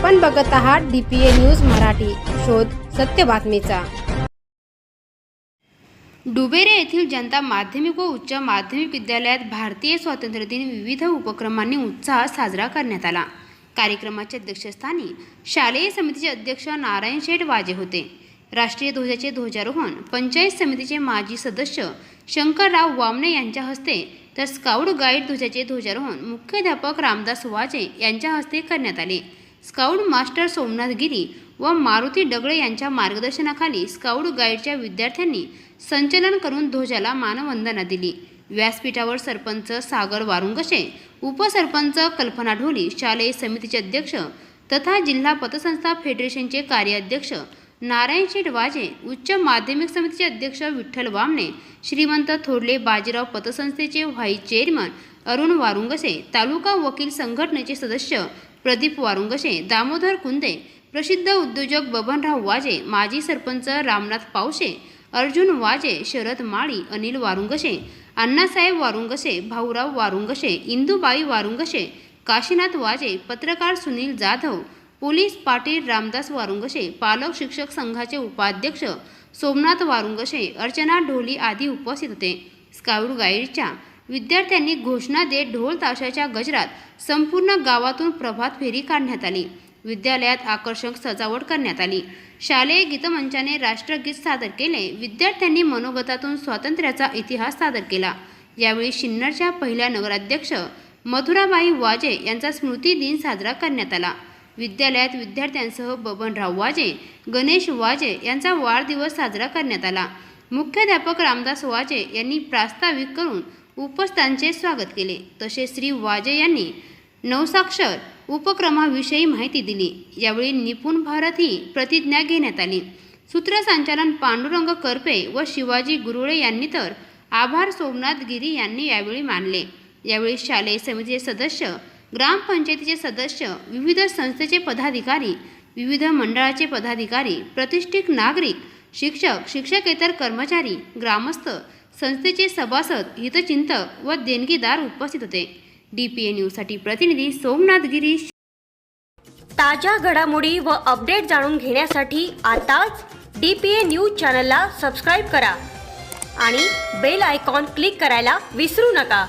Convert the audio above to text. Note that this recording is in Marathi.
आपण बघत आहात D P A news Marathi. शोध सत्य बातमीचा. डुबेरे येथील जनता माध्यमिक व उच्च माध्यमिक विद्यालयात भारतीय स्वातंत्र्य दिन विविध उपक्रमांनी उत्साहात साजरा करण्यात आला. कार्यक्रमाच्या अध्यक्षस्थानी शालेय समितीचे अध्यक्ष नारायण शेठ वाजे होते. राष्ट्रीय ध्वजाचे ध्वजारोहण पंचायत समितीचे माजी सदस्य शंकरराव वामने यांच्या हस्ते तर स्काउट गाईड ध्वजाचे ध्वजारोहण मुख्याध्यापक रामदास वाजे यांच्या हस्ते करण्यात आले. स्काउट मास्टर सोमनाथ गिरी व मारुती डगळे यांच्या मार्गदर्शनाखाली स्काउट गाईडच्या विद्यार्थ्यांनी संचलन करून ध्वजाला मानवंदना दिली. व्यासपीठावर सरपंच सागर वारुंगशे उपसरपंच कल्पना ढोली शालेय समितीचे अध्यक्ष तथा जिल्हा पतसंस्था फेडरेशनचे कार्याध्यक्ष नारायण शेठ वाजे उच्च माध्यमिक समितीचे अध्यक्ष विठ्ठल वामने श्रीमंत थोरले बाजीराव पतसंस्थेचे व्हाईस चेअरमन अरुण वारुंगसे तालुका वकील संघटनेचे सदस्य प्रदीप वारुंगशे दामोदर कुंदे प्रसिद्ध उद्योजक बबनराव वाजे माजी सरपंच रामनाथ पावशे अर्जुन वाजे शरद माळी अनिल वारुंगशे अण्णासाहेब वारुंगशे भाऊराव वारुंगशे इंदुबाई वारुंगशे काशीनाथ वाजे पत्रकार सुनील जाधव पोलीस पाटील रामदास वारुंगशे पालक शिक्षक संघाचे उपाध्यक्ष सोमनाथ वारुंगशे अर्चना ढोली आदी उपस्थित होते. स्काउट गाईडच्या विद्यार्थ्यांनी घोषणा देत ढोल ताशाच्या गजरात संपूर्ण गावातून प्रभात फेरी काढण्यात आली. विद्यालयात आकर्षक सजावट करण्यात आली. शालेय गीतमंचाने राष्ट्रगीत सादर केले. विद्यार्थ्यांनी मनोगतातून स्वातंत्र्याचा इतिहास सादर केला. यावेळी सिन्नरच्या पहिल्या नगराध्यक्ष मथुराबाई वाजे यांचा स्मृती दिन साजरा करण्यात आला. विद्यालयात विद्यार्थ्यांसह बबनराव वाजे गणेश वाजे यांचा वाढदिवस साजरा करण्यात आला. मुख्याध्यापक रामदास वाजे यांनी प्रास्ताविक करून उपस्थांचे स्वागत केले. तसेच श्री वाजे यांनी नवसाक्षर उपक्रमाविषयी माहिती दिली. यावेळी निपुण भारत ही प्रतिज्ञा घेण्यात आली. सूत्रसंचालन पांडुरंग करपे व शिवाजी गुरुळे यांनी तर आभार सोमनाथ गिरी यांनी यावेळी मानले. यावेळी शालेय समितीचे सदस्य ग्रामपंचायतीचे सदस्य विविध संस्थेचे पदाधिकारी विविध मंडळाचे पदाधिकारी प्रतिष्ठित नागरिक शिक्षक शिक्षकेतर कर्मचारी ग्रामस्थ संस्थेचे सभासद हितचिंतक व देणगीदार उपस्थित होते. डी पी ए न्यूजसाठी प्रतिनिधी सोमनाथ गिरीश. ताज्या घडामोडी व अपडेट जाणून घेण्यासाठी आताच डी पी ए न्यूज चॅनलला सबस्क्राईब करा. आणि बेल आयकॉन क्लिक करायला विसरू नका.